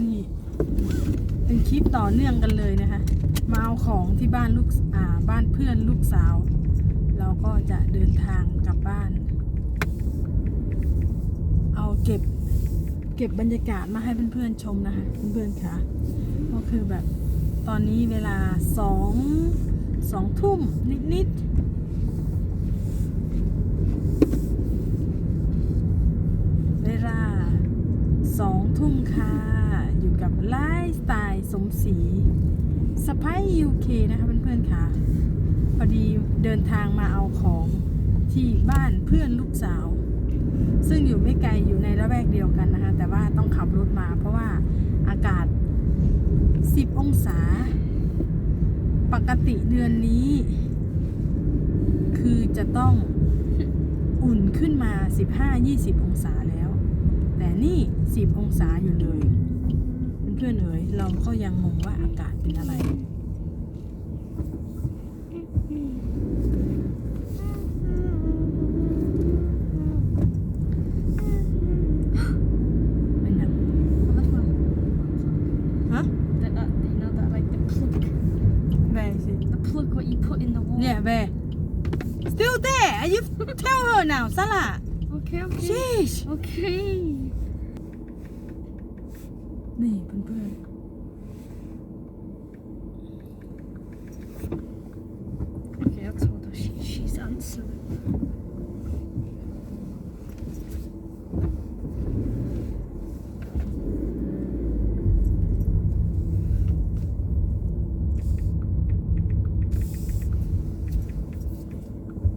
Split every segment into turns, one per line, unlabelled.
นี่ เป็นคลิปต่อเนื่องกันเลยนะคะ มาเอาของที่บ้านลูกอ่าบ้านเพื่อนลูกสาว เราก็จะเดินทางกลับบ้าน เอาเก็บเก็บบรรยากาศมาให้เพื่อนๆชมนะคะเพื่อนๆค่ะก็คือแบบตอนนี้เวลาสองสองทุ่มนิดๆเวลาสองทุ่มค่ะ กับไลฟ์สไตล์สมศรีสไปยูเคนะคะเพื่อนๆค่ะพอดีเดินทางมาเอาของที่บ้านเพื่อนลูกสาว ซึ่งอยู่ไม่ไกลอยู่ในละแวกเดียวกันนะคะ แต่ว่าต้องขับรถมาเพราะว่าอากาศ 10 องศา ปกติเดือนนี้ คือจะต้องอุ่นขึ้นมา 15-20 องศาแล้ว แต่นี่ 10 องศาอยู่เลย พื่อนๆเอ๋ยเราก็ยังงงว่าอากาศเป็นอะไรเป็นยัง
What one?
ฮะ
That, uh, you know that like the plug,
แวสิ
the plug what you put in the wall.
เนี่ย where still there you tell her now ซะละ
Okay, okay.
sheesh
Okay.
open book.
Okay, that's all. her she, she's answering.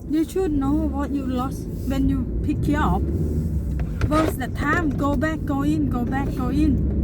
You should know what you lost when you pick it up. What's the time? Go back, go in, go back, go in.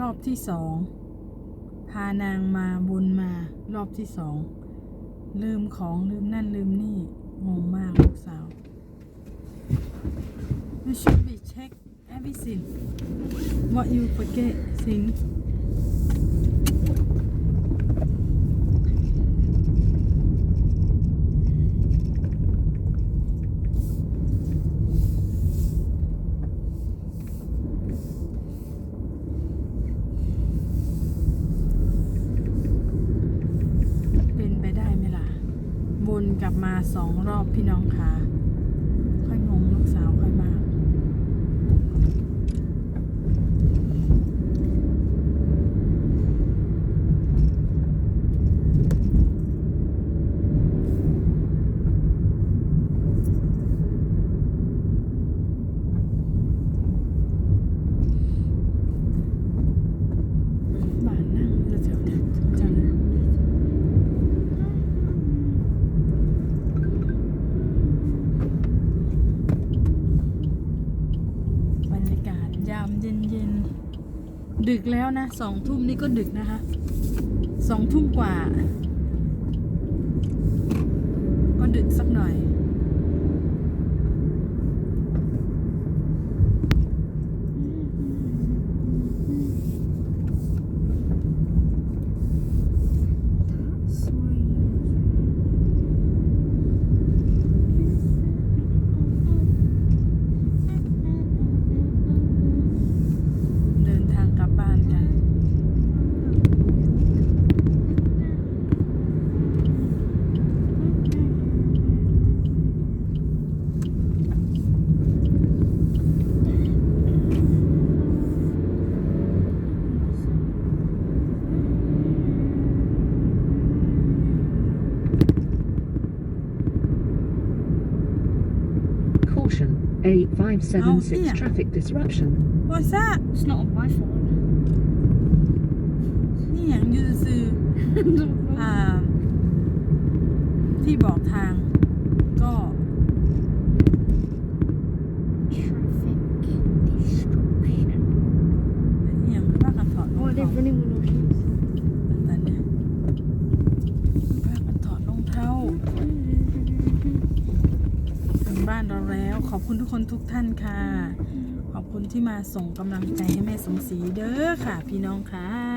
รอบที่สองพานางมาบนมารอบที่สองลืมของลืมนั่นลืมนี่งงมากลูกสาว You should be check everything what you forget thing เป็นไปได้ไหมล่ะ วน กลับมาสองรอบพี่น้องค่ะค่อยงงลูกสาวค่อยมา บ้านนั่งแถวๆเนี่ยจัง บรรยากาศยามเย็นๆ ดึกแล้วนะสองทุ่มนี่ก็ดึกนะคะสองทุ่มกว่า ก็ดึกสักหน่อย
A576
yeah.
traffic disruption.
วอซ่า
It's not on my phone.
นี่อย่างอยูซื่อๆอ่า ที่บอกทาง ขอบคุณทุกคนทุกท่านค่ะ ขอบคุณที่มาส่งกำลังใจให้แม่สมศรีเด้อค่ะ พี่น้องค่ะ